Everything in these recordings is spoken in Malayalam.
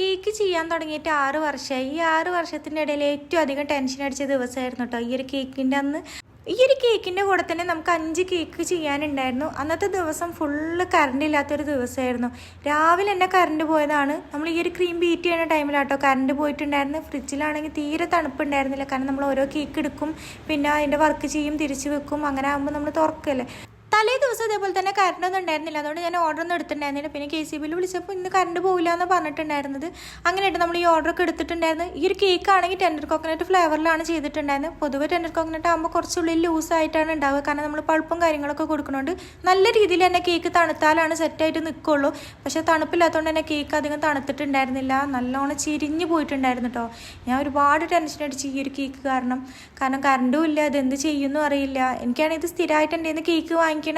കേക്ക് ചെയ്യാൻ തുടങ്ങിയിട്ട് ആറ് വർഷമായി. ഈ ആറ് വർഷത്തിന്റെ ഇടയിൽ ഏറ്റവും അധികം ടെൻഷൻ അടിച്ച ദിവസമായിരുന്നു കേട്ടോ ഈ ഒരു കേക്കിന്റെ അന്ന്. ഈ ഒരു കേക്കിന്റെ കൂടെ തന്നെ നമുക്ക് അഞ്ച് കേക്ക് ചെയ്യാനുണ്ടായിരുന്നു. അന്നത്തെ ദിവസം ഫുള്ള് കറണ്ട് ഇല്ലാത്തൊരു ദിവസമായിരുന്നു. രാവിലെ തന്നെ കറണ്ട് പോയതാണ്. നമ്മൾ ഈ ഒരു ക്രീം ബീറ്റ് ചെയ്യുന്ന ടൈമിലാട്ടോ കറണ്ട് പോയിട്ടുണ്ടായിരുന്നു ഫ്രിഡ്ജിലാണെങ്കിൽ തീരെ തണുപ്പുണ്ടായിരുന്നില്ല. കാരണം നമ്മൾ ഓരോ കേക്ക് എടുക്കും. പിന്നെ അതിന്റെ വർക്ക് ചെയ്യും തിരിച്ചു വെക്കും. അങ്ങനെ ആകുമ്പോൾ നമ്മൾ തുറക്കല്ലേ? തലേ ദിവസം ഇതേപോലെ തന്നെ കറണ്ട് ഒന്നും ഉണ്ടായിരുന്നില്ല. അതുകൊണ്ട് ഞാൻ ഓർഡർ ഒന്നും എടുത്തിട്ടുണ്ടായിരുന്നില്ല. പിന്നെ കെ സി ബിയിൽ വിളിച്ചപ്പോൾ ഇന്ന് കറണ്ട് പോകില്ല എന്ന് പറഞ്ഞിട്ടുണ്ടായിരുന്നത്. അങ്ങനെയായിട്ട് നമ്മൾ ഈ ഓർഡർ ഒക്കെ എടുത്തിട്ടുണ്ടായിരുന്നു. ഈ ഒരു കേക്ക് ആണെങ്കിൽ ടെൻഡർ കോക്കനട്ട് ഫ്ലേവറിലാണ് ചെയ്തിട്ടുണ്ടായിരുന്നത്. പൊതുവെ ടെൻഡർ കോക്കനട്ട് ആകുമ്പോൾ കുറച്ചുള്ളിൽ ലൂസ് ആയിട്ടാണ് ഉണ്ടാവുക. കാരണം നമ്മൾ പഴുപ്പും കാര്യങ്ങളൊക്കെ കൊടുക്കുന്നുണ്ട് നല്ല രീതിയിൽ തന്നെ കേക്ക് തണുത്താലാണ് സെറ്റായിട്ട് നിൽക്കുള്ളൂ പക്ഷേ തണുപ്പില്ലാത്തതുകൊണ്ട് തന്നെ കേക്ക് അധികം തണുത്തിട്ടുണ്ടായിരുന്നില്ല. നല്ലോണം ചിരിഞ്ഞു പോയിട്ടുണ്ടായിരുന്നു കേട്ടോ ഞാൻ ഒരുപാട് ടെൻഷൻ അടിച്ച് ഈ ഒരു കേക്ക് കാരണം. കാരണം കറണ്ടും ഇല്ല. അതെന്ത് ചെയ്യുമെന്നും അറിയില്ല. എനിക്കാണെങ്കിൽ ഇത് സ്ഥിരമായിട്ട് എന്റെ കേക്ക് വാങ്ങിക്കണ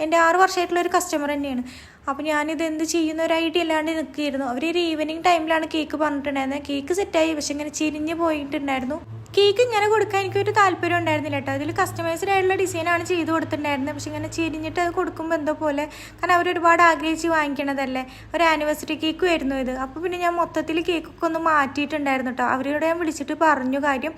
എന്റെ ആറ് വർഷമായിട്ടുള്ള ഒരു കസ്റ്റമർ തന്നെയാണ്. അപ്പോൾ ഞാനിത് എന്ത് ചെയ്യുന്ന ഒരു ഐഡിയ ഇല്ലാണ്ട് നിൽക്കുകയായിരുന്നു. അവർ ഒരു ഈവനിങ് ടൈമിലാണ് കേക്ക് പറഞ്ഞിട്ടുണ്ടായിരുന്നത് കേക്ക് സെറ്റായി പക്ഷെ ഇങ്ങനെ ചിരിഞ്ഞ് പോയിട്ടുണ്ടായിരുന്നു. കേക്ക് ഇങ്ങനെ കൊടുക്കാൻ എനിക്കൊരു താല്പര്യം ഉണ്ടായിരുന്നില്ല കേട്ടോ. അതിൽ കസ്റ്റമൈസ്ഡ് ആയിട്ടുള്ള ഡിസൈനാണ് ചെയ്ത് കൊടുത്തിട്ടുണ്ടായിരുന്നത്. പക്ഷെ ഇങ്ങനെ ചിരിഞ്ഞിട്ട് അത് കൊടുക്കുമ്പോൾ എന്തോ പോലെ. കാരണം അവരൊരുപാട് ആഗ്രഹിച്ച് വാങ്ങിക്കണതല്ലേ. ഒരു ആനിവേഴ്സറി കേക്കും ആയിരുന്നു ഇത്. അപ്പോൾ പിന്നെ ഞാൻ മൊത്തത്തിൽ കേക്കൊക്കെ ഒന്ന് മാറ്റിയിട്ടുണ്ടായിരുന്നു കേട്ടോ. അവരോട് ഞാൻ വിളിച്ചിട്ട് പറഞ്ഞു കാര്യം.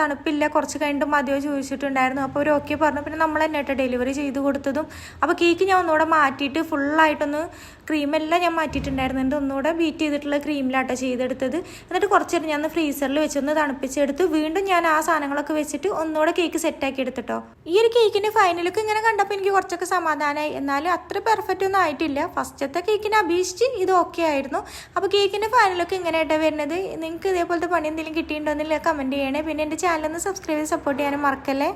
തണുപ്പില്ല കുറച്ച് കഴിഞ്ഞിട്ട് മതിയോ ചോദിച്ചിട്ടുണ്ടായിരുന്നു. അപ്പോൾ അവർ ഓക്കെ പറഞ്ഞു. പിന്നെ നമ്മൾ തന്നെ കേട്ടോ ഡെലിവറി ചെയ്ത് കൊടുത്തതും. അപ്പോൾ കേക്ക് ഞാൻ ഒന്നുകൂടെ മാറ്റിയിട്ട് ഫുള്ളായിട്ടൊന്ന് ക്രീമെല്ലാം ഞാൻ മാറ്റിയിട്ടുണ്ടായിരുന്നു. എന്റെ ഒന്നുകൂടെ ബീറ്റ് ചെയ്തിട്ടുള്ള ക്രീമിലാട്ടോ ചെയ്തെടുത്തത്. എന്നിട്ട് കുറച്ച് നേരം ഞാൻ ഫ്രീസറിൽ വെച്ചൊന്ന് തണുപ്പിച്ചെടുത്ത്. വീണ്ടും ഞാൻ ആ സാധനങ്ങളൊക്കെ വെച്ചിട്ട് ഒന്നുകൂടെ കേക്ക് സെറ്റാക്കി എടുത്തിട്ടോ. ഈ ഒരു കേക്കിന്റെ ഫൈനലൊക്കെ ഇങ്ങനെ കണ്ടപ്പോൾ എനിക്ക് കുറച്ചൊക്കെ സമാധാനമായി എന്നാലും അത്ര പെർഫെക്റ്റ് ഒന്നും ആയിട്ടില്ല. ഫസ്റ്റത്തെ കേക്കിനെ അപേക്ഷിച്ച് ഇത് ഓക്കെ ആയിരുന്നു. അപ്പോൾ കേക്കിന്റെ ഫൈനലൊക്കെ ഇങ്ങനെയായിട്ട് വരുന്നത്. നിങ്ങൾക്ക് ഇതേപോലത്തെ പണി എന്തെങ്കിലും കിട്ടിയിട്ടുണ്ടോ എന്നില്ല കമന്റ് ചെയ്യണേ. പിന്നെ എന്റെ ചാനലൊന്ന് സബ്സ്ക്രൈബ് ചെയ്ത് സപ്പോർട്ട് ചെയ്യാനും മറക്കല്ലേ?